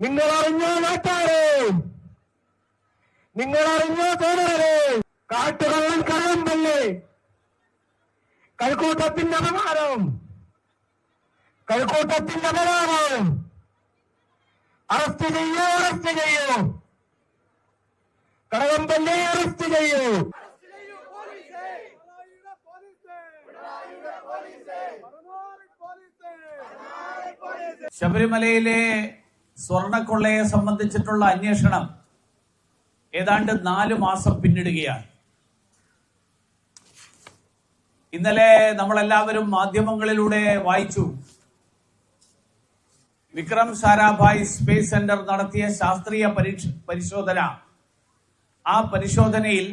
നിങ്ങൾ അറിഞ്ഞോ നാട്ടാരെ. നിങ്ങൾ അറിഞ്ഞോ തോന്നരെ കാട്ടുകള്ളൻ തന്നെ കൽക്കൂട്ടത്തിന്റെ അപമാനം. കൽക്കൂട്ടത്തിന്റെ അപമാനം. അറസ്റ്റ് ചെയ്യൂ അറസ്റ്റ് ചെയ്യൂ. കടകമ്പല്ലേ അറസ്റ്റ് ചെയ്യൂ. ശബരിമലയിലെ സ്വർണക്കൊള്ളയെ സംബന്ധിച്ചിട്ടുള്ള അന്വേഷണം ഏതാണ്ട് നാല് മാസം പിന്നിടുകയാണ്. ഇന്നലെ നമ്മളെല്ലാവരും മാധ്യമങ്ങളിലൂടെ വായിച്ചു. വിക്രം സാരാഭായ് സ്പേസ് സെന്റർ നടത്തിയ ശാസ്ത്രീയ പരിശോധന. ആ പരിശോധനയിൽ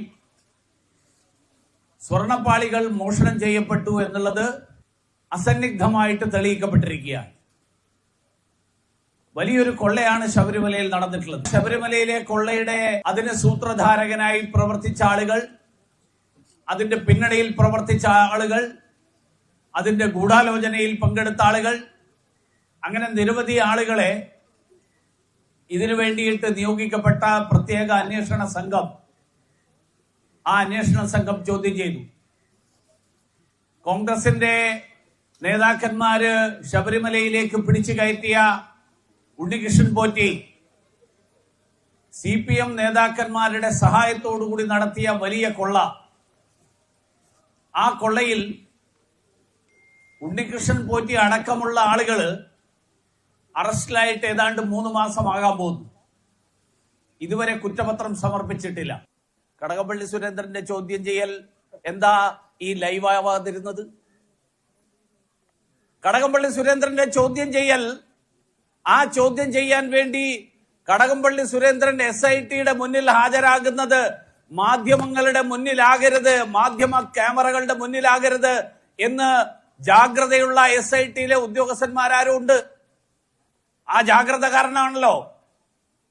സ്വർണപ്പാളികൾ മോഷണം ചെയ്യപ്പെട്ടു എന്നുള്ളത് അസന്നിഗ്ധമായിട്ട് തെളിയിക്കപ്പെട്ടിരിക്കുകയാണ്. വലിയൊരു കൊള്ളയാണ് ശബരിമലയിൽ നടന്നിട്ടുള്ളത്. ശബരിമലയിലെ കൊള്ളയുടെ അതിന് സൂത്രധാരകനായി പ്രവർത്തിച്ച ആളുകൾ അതിന്റെ പിന്നണിയിൽ പ്രവർത്തിച്ച ആളുകൾ അതിന്റെ ഗൂഢാലോചനയിൽ പങ്കെടുത്ത ആളുകൾ അങ്ങനെ നിരവധി ആളുകളെ ഇതിനു വേണ്ടിയിട്ട് നിയോഗിക്കപ്പെട്ട പ്രത്യേക അന്വേഷണ സംഘം ആ അന്വേഷണ സംഘം ചോദ്യം ചെയ്തു. കോൺഗ്രസിന്റെ നേതാക്കന്മാര് ശബരിമലയിലേക്ക് പിടിച്ചു കയറ്റിയ Unnikrishnan Potti C P M നേതാക്കന്മാരുടെ സഹായത്തോടുകൂടി നടത്തിയ വലിയ കൊള്ള. ആ കൊള്ളയിൽ ഉണ്ണികൃഷ്ണൻ പോറ്റി അടക്കമുള്ള ആളുകൾ അറസ്റ്റിലായിട്ട് ഏതാണ്ട് മൂന്ന് മാസമാകാൻ പോകുന്നു. ഇതുവരെ കുറ്റപത്രം സമർപ്പിച്ചിട്ടില്ല. കടകപ്പള്ളി സുരേന്ദ്രന്റെ ചോദ്യം ചെയ്യൽ എന്താ ഈ ലൈവ് ആവാതിരുന്നത് കടകംപള്ളി സുരേന്ദ്രന്റെ ചോദ്യം ചെയ്യൽ ആ ചോദ്യം ചെയ്യാൻ വേണ്ടി കടകംപള്ളി സുരേന്ദ്രൻ എസ് ഐ ടിയുടെ മുന്നിൽ ഹാജരാകുന്നത് മാധ്യമങ്ങളുടെ മുന്നിലാകരുത് മാധ്യമ ക്യാമറകളുടെ മുന്നിലാകരുത് എന്ന് ജാഗ്രതയുള്ള എസ് ഐ ടിയിലെ ഉദ്യോഗസ്ഥന്മാരാരും ഉണ്ട് ആ ജാഗ്രത കാരണമാണല്ലോ.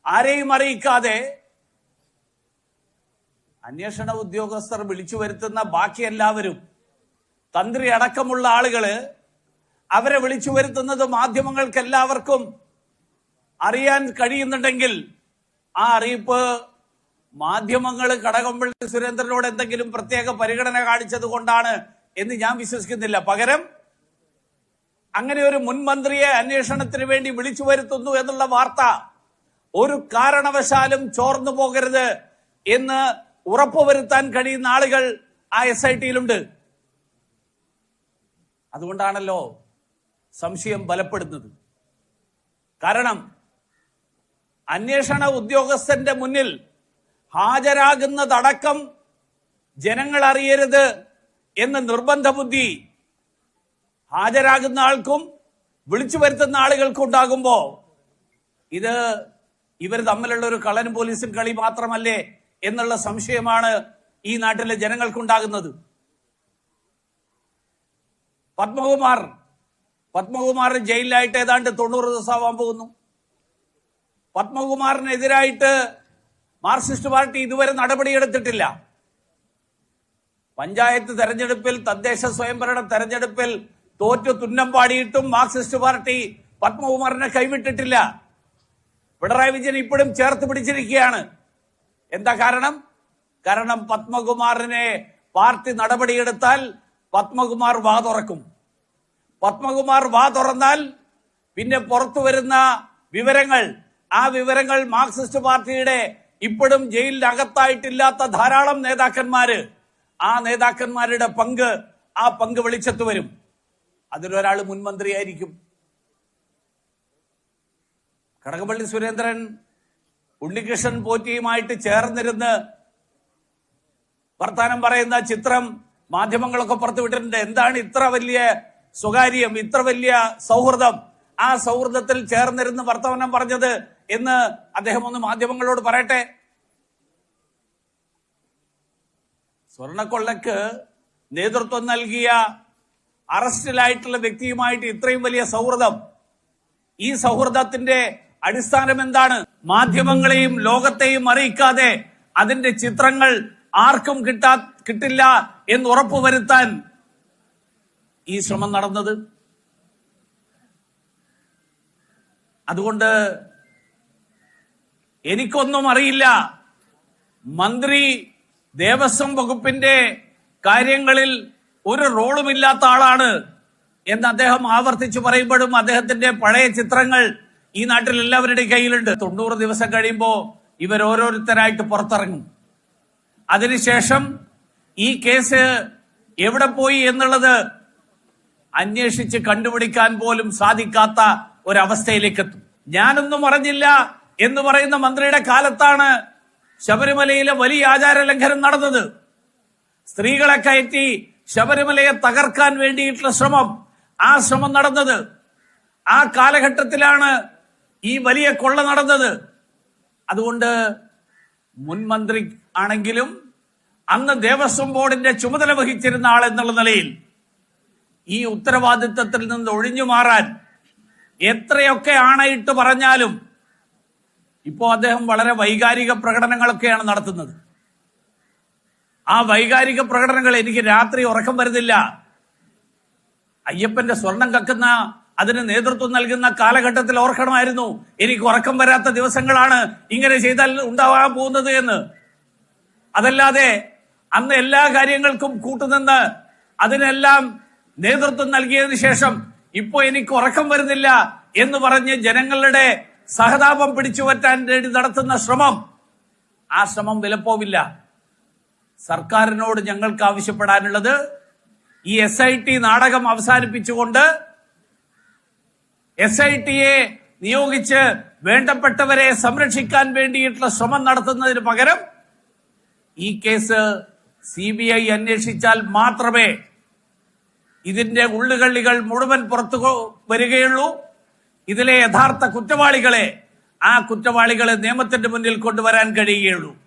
ആരെയും അറിയിക്കാതെ അന്വേഷണ ഉദ്യോഗസ്ഥർ വിളിച്ചു വരുത്തുന്ന ബാക്കി എല്ലാവരും തന്ത്രി അടക്കമുള്ള ആളുകൾ അവരെ വിളിച്ചു വരുത്തുന്നത് മാധ്യമങ്ങൾക്ക് എല്ലാവർക്കും അറിയാൻ കഴിയുന്നുണ്ടെങ്കിൽ ആ അറിയിപ്പ് മാധ്യമങ്ങൾ കടകംപള്ളി സുരേന്ദ്രനോട് എന്തെങ്കിലും പ്രത്യേക പരിഗണന കാണിച്ചത് കൊണ്ടാണ് എന്ന് ഞാൻ വിശ്വസിക്കുന്നില്ല. പകരം അങ്ങനെ ഒരു മുൻമന്ത്രിയെ അന്വേഷണത്തിന് വേണ്ടി വിളിച്ചു വരുത്തുന്നു എന്നുള്ള വാർത്ത ഒരു കാരണവശാലും ചോർന്നു പോകരുത് എന്ന് ഉറപ്പുവരുത്താൻ കഴിയുന്ന ആളുകൾ ആ എസ് ഐ ടിയിലുണ്ട് അതുകൊണ്ടാണല്ലോ സംശയം ബലപ്പെടുന്നത്. കാരണം അന്വേഷണ ഉദ്യോഗസ്ഥന്റെ മുന്നിൽ ഹാജരാകുന്നതടക്കം ജനങ്ങൾ അറിയരുത് എന്ന നിർബന്ധ ബുദ്ധി ഹാജരാകുന്ന ആൾക്കും വിളിച്ചു വരുത്തുന്ന ആളുകൾക്കും ഉണ്ടാകുമ്പോ ഇത് ഇവർ തമ്മിലുള്ള ഒരു കളനും പോലീസും കളി മാത്രമല്ലേ എന്നുള്ള സംശയമാണ് ഈ നാട്ടിലെ ജനങ്ങൾക്കുണ്ടാകുന്നത്. പത്മകുമാർ പത്മകുമാർ ജയിലിലായിട്ട് ഏതാണ്ട് തൊണ്ണൂറ് ദിവസമാവാൻ പോകുന്നു. പത്മകുമാറിനെതിരായിട്ട് മാർക്സിസ്റ്റ് പാർട്ടി ഇതുവരെ നടപടിയെടുത്തിട്ടില്ല. പഞ്ചായത്ത് തെരഞ്ഞെടുപ്പിൽ തദ്ദേശ സ്വയംഭരണ തെരഞ്ഞെടുപ്പിൽ തോറ്റു തുന്നം പാടിയിട്ടും മാർക്സിസ്റ്റ് പാർട്ടി പത്മകുമാറിനെ കൈവിട്ടിട്ടില്ല. പിണറായി വിജയൻ ഇപ്പോഴും ചേർത്ത് പിടിച്ചിരിക്കുകയാണ്. എന്താ കാരണം? കാരണം പത്മകുമാറിനെ പാർട്ടി നടപടിയെടുത്താൽ പത്മകുമാർ വാ തുറക്കും. പത്മകുമാർ വാ തുറന്നാൽ പിന്നെ പുറത്തു വരുന്ന വിവരങ്ങൾ ആ വിവരങ്ങൾ മാർക്സിസ്റ്റ് പാർട്ടിയുടെ ഇപ്പോഴും ജയിലിനകത്തായിട്ടില്ലാത്ത ധാരാളം നേതാക്കന്മാര്. ആ നേതാക്കന്മാരുടെ പങ്ക് ആ പങ്ക് വെളിച്ചത്ത് വരും. അതിലൊരാൾ മുൻമന്ത്രിയായിരിക്കും. കടകപ്പള്ളി സുരേന്ദ്രൻ ഉണ്ണികൃഷ്ണൻ പോറ്റിയുമായിട്ട് ചേർന്നിരുന്ന് വർത്താനം പറയുന്ന ചിത്രം മാധ്യമങ്ങളൊക്കെ പുറത്തുവിട്ടിട്ടുണ്ട്. എന്താണ് ഇത്ര വലിയ സ്വകാര്യം ഇത്ര വലിയ സൗഹൃദം? ആ സൗഹൃദത്തിൽ ചേർന്നിരുന്ന് വർത്തമാനം പറഞ്ഞത് എന്ന് അദ്ദേഹം ഒന്ന് മാധ്യമങ്ങളോട് പറയട്ടെ? സ്വർണക്കൊള്ളക്ക് നേതൃത്വം നൽകിയ അറസ്റ്റിലായിട്ടുള്ള വ്യക്തിയുമായിട്ട് ഇത്രയും വലിയ സൗഹൃദം. ഈ സൗഹൃദത്തിന്റെ അടിസ്ഥാനം എന്താണ്? മാധ്യമങ്ങളെയും ലോകത്തെയും അറിയിക്കാതെ അതിന്റെ ചിത്രങ്ങൾ ആർക്കും കിട്ടാ കിട്ടില്ല എന്ന് ഉറപ്പുവരുത്താൻ ഈ ശ്രമം നടന്നത്. അതുകൊണ്ട് എനിക്കൊന്നും അറിയില്ല. മന്ത്രി ദേവസ്വം വകുപ്പിന്റെ കാര്യങ്ങളിൽ ഒരു റോളുമില്ലാത്ത ആളാണ് എന്ന് അദ്ദേഹം ആവർത്തിച്ചു പറയുമ്പോഴും അദ്ദേഹത്തിന്റെ പഴയ ചിത്രങ്ങൾ ഈ നാട്ടിൽ എല്ലാവരുടെ കയ്യിലുണ്ട്. തൊണ്ണൂറ് ദിവസം കഴിയുമ്പോൾ ഇവർ ഓരോരുത്തരായിട്ട് പുറത്തിറങ്ങും. അതിനുശേഷം ഈ കേസ് എവിടെ പോയി എന്നുള്ളത് അന്വേഷിച്ച് കണ്ടുപിടിക്കാൻ പോലും സാധിക്കാത്ത ഒരവസ്ഥയിലേക്ക് എത്തും ഞാനൊന്നും അറിഞ്ഞില്ല. എന്ന് പറയുന്ന മന്ത്രിയുടെ കാലത്താണ് ശബരിമലയിലെ വലിയ ആചാര ലംഘനം നടന്നത്. സ്ത്രീകളെ കയറ്റി ശബരിമലയെ തകർക്കാൻ വേണ്ടിയിട്ടുള്ള ശ്രമം ആ ശ്രമം നടന്നത്. ആ കാലഘട്ടത്തിലാണ് ഈ വലിയ കൊള്ള നടന്നത്. അതുകൊണ്ട് മുൻമന്ത്രി ആണെങ്കിലും അന്ന് ദേവസ്വം ബോർഡിന്റെ ചുമതല വഹിച്ചിരുന്ന ആൾ എന്നുള്ള നിലയിൽ ഈ ഉത്തരവാദിത്തത്തിൽ നിന്ന് ഒഴിഞ്ഞു മാറാൻ എത്രയൊക്കെ ആണയിട്ട് പറഞ്ഞാലും ഇപ്പോ അദ്ദേഹം വളരെ വൈകാരിക പ്രകടനങ്ങളൊക്കെയാണ് നടത്തുന്നത്. ആ വൈകാരിക പ്രകടനങ്ങൾ എനിക്ക് രാത്രി ഉറക്കം വരുന്നില്ല. അയ്യപ്പന്റെ സ്വർണം കക്കുന്ന അതിന് നേതൃത്വം നൽകുന്ന കാലഘട്ടത്തിൽ ഓർക്കണമായിരുന്നു. എനിക്ക് ഉറക്കം വരാത്ത ദിവസങ്ങളാണ് ഇങ്ങനെ ചെയ്താൽ ഉണ്ടാവാൻ പോകുന്നത് എന്ന്. അതല്ലാതെ അന്ന് എല്ലാ കാര്യങ്ങൾക്കും കൂട്ടുനിന്ന് അതിനെല്ലാം നേതൃത്വം നൽകിയതിനു ശേഷം ഇപ്പോ എനിക്ക് ഉറക്കം വരുന്നില്ല എന്ന് പറഞ്ഞ് ജനങ്ങളുടെ സഹതാപം പിടിച്ചു പറ്റാൻ വേണ്ടി നടത്തുന്ന ശ്രമം. ആ ശ്രമം വിലപ്പോവില്ല. സർക്കാരിനോട് ഞങ്ങൾക്ക് ആവശ്യപ്പെടാനുള്ളത് ഈ എസ് ഐ ടി നാടകം അവസാനിപ്പിച്ചുകൊണ്ട് എസ് ഐ ടിയെ നിയോഗിച്ച് വേണ്ടപ്പെട്ടവരെ സംരക്ഷിക്കാൻ വേണ്ടിയിട്ടുള്ള ശ്രമം നടത്തുന്നതിന് പകരം ഈ കേസ് സി ബി ഐ അന്വേഷിച്ചാൽ മാത്രമേ ഇതിന്റെ ഉള്ളുകള്ളികൾ മുഴുവൻ പുറത്തു വരികയുള്ളൂ. ഇതിലെ യഥാർത്ഥ കുറ്റവാളികളെ ആ കുറ്റവാളികളെ നിയമത്തിന്റെ മുന്നിൽ കൊണ്ടുവരാൻ കഴിയുകയുള്ളൂ.